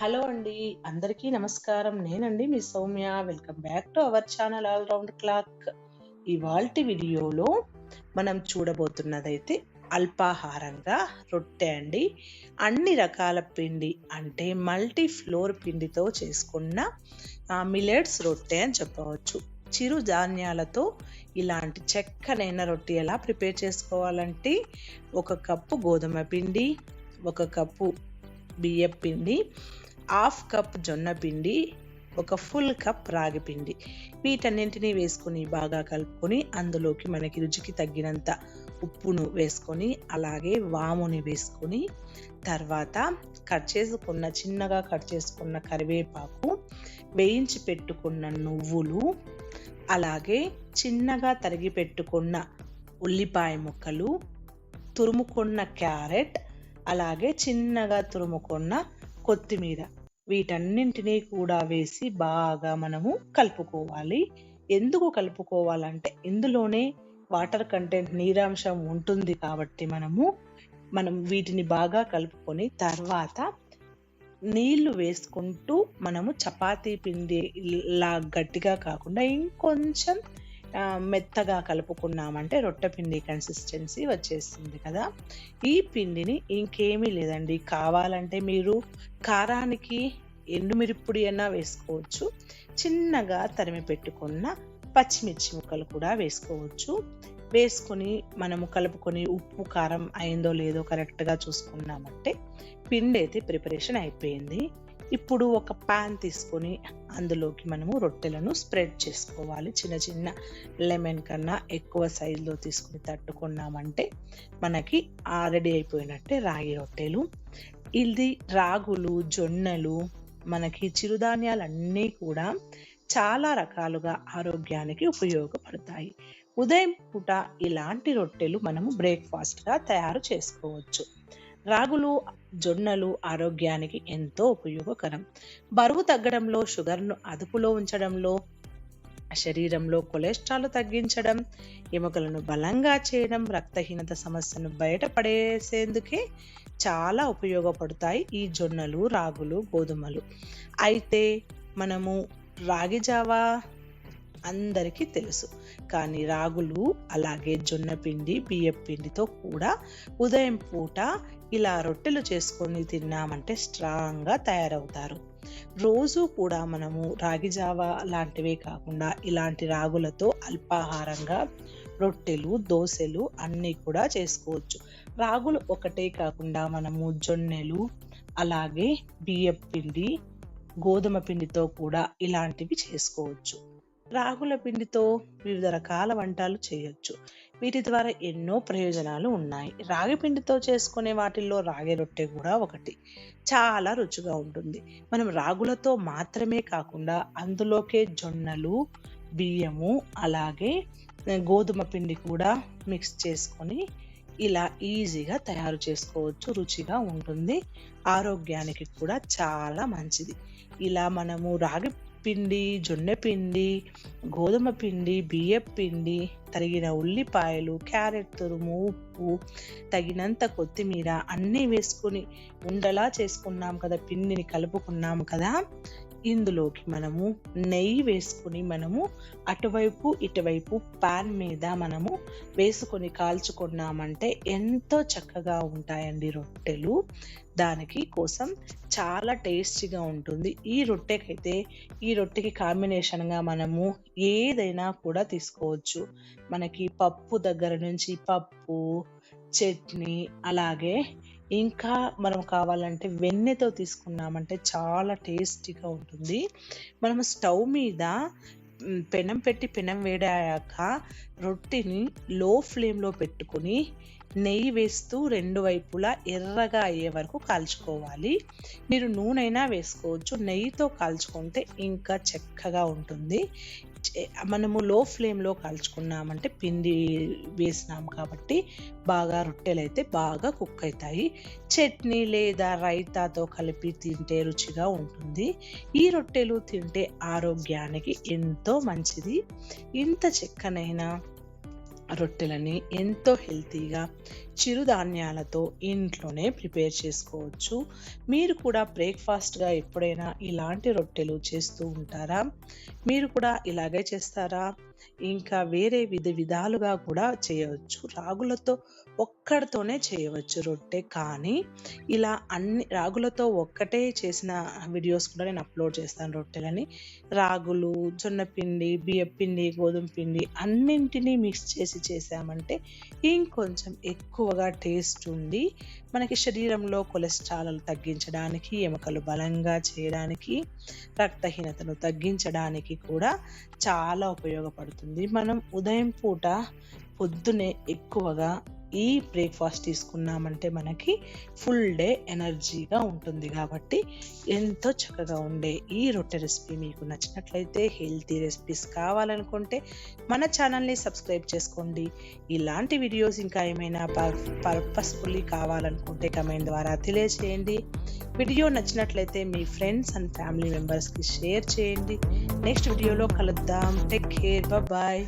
Hello అండి అందరికీ నమస్కారం. నేనండి మీ Soumya. Welcome back to our channel all round clock. ఇవాల్టి వీడియోలో మనం చూడబోతున్నదైతే అల్పాహారంగా రొట్టె అండి. అన్ని రకాల పిండి అంటే మల్టీ ఫ్లోర్ పిండితో చేసుకున్న మిలెట్స్ రొట్టె అని చెప్పవచ్చు. చిరు ధాన్యాలతో ఇలాంటి చెక్కనైన రొట్టె ఎలా ప్రిపేర్ చేసుకోవాలంటే ఒక కప్పు గోధుమ పిండి ఒక కప్పు బియ్యం పిండి హాఫ్ కప్ జొన్న పిండి ఒక ఫుల్ కప్ రాగి పిండి. వీటన్నింటినీ వేసుకొని బాగా కలుపుకొని అందులోకి మనకి రుచికి తగ్గినంత ఉప్పును వేసుకొని అలాగే వాముని వేసుకొని తర్వాత కట్ చేసుకున్న చిన్నగా కట్ చేసుకున్న కరివేపాకు వేయించి పెట్టుకున్న నువ్వులు అలాగే చిన్నగా తరిగి పెట్టుకున్న ఉల్లిపాయ ముక్కలు తురుముకున్న క్యారెట్ అలాగే చిన్నగా తురుముకున్న కొత్తిమీర. వీటన్నింటినీ కూడా వేసి బాగా మనము కలుపుకోవాలి. ఎందుకు కలుపుకోవాలంటే ఇందులోనే వాటర్ కంటెంట్ నీరాంశం ఉంటుంది కాబట్టి మనము మనం వీటిని బాగా కలుపుకొని తర్వాత నీళ్ళు వేసుకుంటూ మనము చపాతీ పిండి లా గట్టిగా కాకుండా ఇంకొంచెం మెత్తగా కలుపుకున్నామంటే రొట్టె పిండి కన్సిస్టెన్సీ వచ్చేస్తుంది కదా. ఈ పిండిని ఇంకేమీ లేదండి. కావాలంటే మీరు కారానికి ఎండుమిరిప్పుడి అయినా వేసుకోవచ్చు. చిన్నగా తరిమి పెట్టుకున్న పచ్చిమిర్చి ముక్కలు కూడా వేసుకోవచ్చు. వేసుకొని మనము కలుపుకొని ఉప్పు కారం అయిందో లేదో కరెక్ట్గా చూసుకున్నామంటే పిండి అయితే ప్రిపరేషన్ అయిపోయింది. ఇప్పుడు ఒక ప్యాన్ తీసుకొని అందులోకి మనము రొట్టెలను స్ప్రెడ్ చేసుకోవాలి. చిన్న చిన్న లెమన్ కన్నా ఎక్కువ సైజులో తీసుకుని తట్టుకున్నామంటే మనకి ఆల్రెడీ అయిపోయినట్టే రాగి రొట్టెలు. ఇది రాగులు జొన్నలు మనకి చిరుధాన్యాలన్నీ కూడా చాలా రకాలుగా ఆరోగ్యానికి ఉపయోగపడతాయి. ఉదయం పూట ఇలాంటి రొట్టెలు మనము బ్రేక్ఫాస్ట్గా తయారు చేసుకోవచ్చు. రాగులు జొన్నలు ఆరోగ్యానికి ఎంతో ఉపయోగకరం. బరువు తగ్గడంలో షుగర్ను అదుపులో ఉంచడంలో శరీరంలో కొలెస్ట్రాల్ తగ్గించడం ఎముకలను బలంగా చేయడం రక్తహీనత సమస్యను బయటపడేసేందుకే చాలా ఉపయోగపడతాయి ఈ జొన్నలు రాగులు గోధుమలు. అయితే మనము రాగి జావా అందరికీ తెలుసు. కానీ రాగులు అలాగే జొన్న పిండి బియ్యం పిండితో కూడా ఉదయం పూట ఇలా రొట్టెలు చేసుకొని తిన్నామంటే స్ట్రాంగ్గా తయారవుతారు. రోజు కూడా మనము రాగి జావ లాంటివే కాకుండా ఇలాంటి రాగులతో అల్పాహారంగా రొట్టెలు దోశలు అన్నీ కూడా చేసుకోవచ్చు. రాగులు ఒకటే కాకుండా మనము జొన్నెలు అలాగే బియ్యం పిండి గోధుమ పిండితో కూడా ఇలాంటివి చేసుకోవచ్చు. రాగుల పిండితో వివిధ రకాల వంటలు చేయొచ్చు. వీటి ద్వారా ఎన్నో ప్రయోజనాలు ఉన్నాయి. రాగి పిండితో చేసుకునే వాటిల్లో రాగి రొట్టె కూడా ఒకటి. చాలా రుచిగా ఉంటుంది. మనం రాగులతో మాత్రమే కాకుండా అందులోకే జొన్నలు బియ్యము అలాగే గోధుమ పిండి కూడా మిక్స్ చేసుకొని ఇలా ఈజీగా తయారు చేసుకోవచ్చు. రుచిగా ఉంటుంది. ఆరోగ్యానికి కూడా చాలా మంచిది. ఇలా మనము రాగి పిండి జొన్న పిండి గోధుమ పిండి బియ్యం పిండి తరిగిన ఉల్లిపాయలు క్యారెట్ తురుము ఉప్పు తగినంత కొత్తిమీర అన్నీ వేసుకొని ఉండలా చేసుకున్నాం కదా పిండిని కలుపుకున్నాము కదా. ఇందులోకి మనము నెయ్యి వేసుకుని మనము అటువైపు ఇటువైపు పాన్ మీద మనము వేసుకొని కాల్చుకున్నామంటే ఎంతో చక్కగా ఉంటాయండి రొట్టెలు. దానికి కోసం చాలా టేస్టీగా ఉంటుంది. ఈ రొట్టెకైతే ఈ రొట్టెకి కాంబినేషన్గా మనము ఏదైనా కూడా తీసుకోవచ్చు. మనకి పప్పు దగ్గర నుంచి పప్పు చట్నీ అలాగే ఇంకా మనం కావాలంటే వెన్నెతో తీసుకున్నామంటే చాలా టేస్టీగా ఉంటుంది. మనం స్టవ్ మీద పెనం పెట్టి పెనం వేడాక రొట్టెని లో ఫ్లేమ్లో పెట్టుకొని నెయ్యి వేస్తూ రెండు వైపులా ఎర్రగా అయ్యే వరకు కాల్చుకోవాలి. మీరు నూనెనా వేసుకోవచ్చు. నెయ్యితో కాల్చుకుంటే ఇంకా చక్కగా ఉంటుంది. మనము లో ఫ్లేమ్లో కాల్చుకున్నామంటే పిండి వేసినాం కాబట్టి బాగా రొట్టెలు అయితే బాగా కుక్ అవుతాయి చట్నీ లేదా రైతాతో కలిపి తింటే రుచిగా ఉంటుంది. ఈ రొట్టెలు తింటే ఆరోగ్యానికి ఎంతో మంచిది. ఇంత చెక్కనైనా రొట్టెలని ఎంతో హెల్తీగా చిరుధాన్యాలతో ఇంట్లోనే ప్రిపేర్ చేసుకోవచ్చు. మీరు కూడా బ్రేక్ఫాస్ట్గా ఎప్పుడైనా ఇలాంటి రొట్టెలు చేస్తూ ఉంటారా? మీరు కూడా ఇలాగే చేస్తారా? ఇంకా వేరే విధ విధాలుగా కూడా చేయవచ్చు. రాగులతో ఒక్కడితోనే చేయవచ్చు రొట్టె. కానీ ఇలా అన్ని రాగులతో ఒక్కటే చేసిన వీడియోస్ కూడా నేను అప్లోడ్ చేస్తాను రొట్టెలని. రాగులు జొన్నపిండి బియ్యపిండి గోధుమ పిండి అన్నింటినీ మిక్స్ చేసి చేసామంటే ఇంకొంచెం ఎక్కువ ఎక్కువగా టేస్ట్ ఉండి మనకి శరీరంలో కొలెస్ట్రాల్ తగ్గించడానికి ఎముకలు బలంగా చేయడానికి రక్తహీనతను తగ్గించడానికి కూడా చాలా ఉపయోగపడుతుంది. మనం ఉదయం పూట పొద్దునే ఎక్కువగా ఈ బ్రేక్ఫాస్ట్ తీసుకున్నామంటే మనకి ఫుల్ డే ఎనర్జీగా ఉంటుంది కాబట్టి ఎంతో చక్కగా ఉండే ఈ రొట్టె రెసిపీ మీకు నచ్చినట్లయితే హెల్తీ రెసిపీస్ కావాలనుకుంటే మన ఛానల్ని సబ్స్క్రైబ్ చేసుకోండి. ఇలాంటి వీడియోస్ ఇంకా ఏమైనా పర్పస్ఫుల్లీ కావాలనుకుంటే కమెంట్ ద్వారా తెలియచేయండి. వీడియో నచ్చినట్లయితే మీ ఫ్రెండ్స్ అండ్ ఫ్యామిలీ మెంబర్స్కి షేర్ చేయండి. నెక్స్ట్ వీడియోలో కలుద్దాం. Take care. బాయ్.